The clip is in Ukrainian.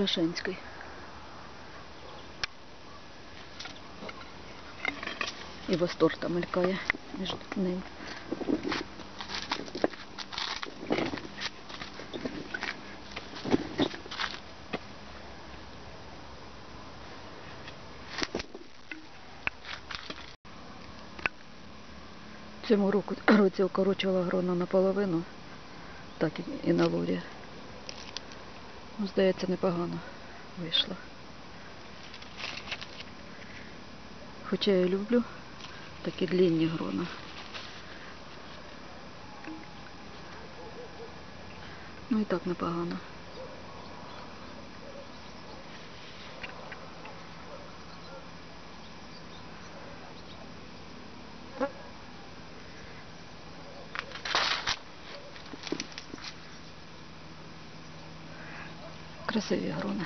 Страшенський. І восторг там мелькає між ним. Цьому року, році укорочувала грона наполовину, так і на лурі. Здається, непогано вийшло. Хоча я люблю такі длінні грона. Ну і так непогано. Красиві грони.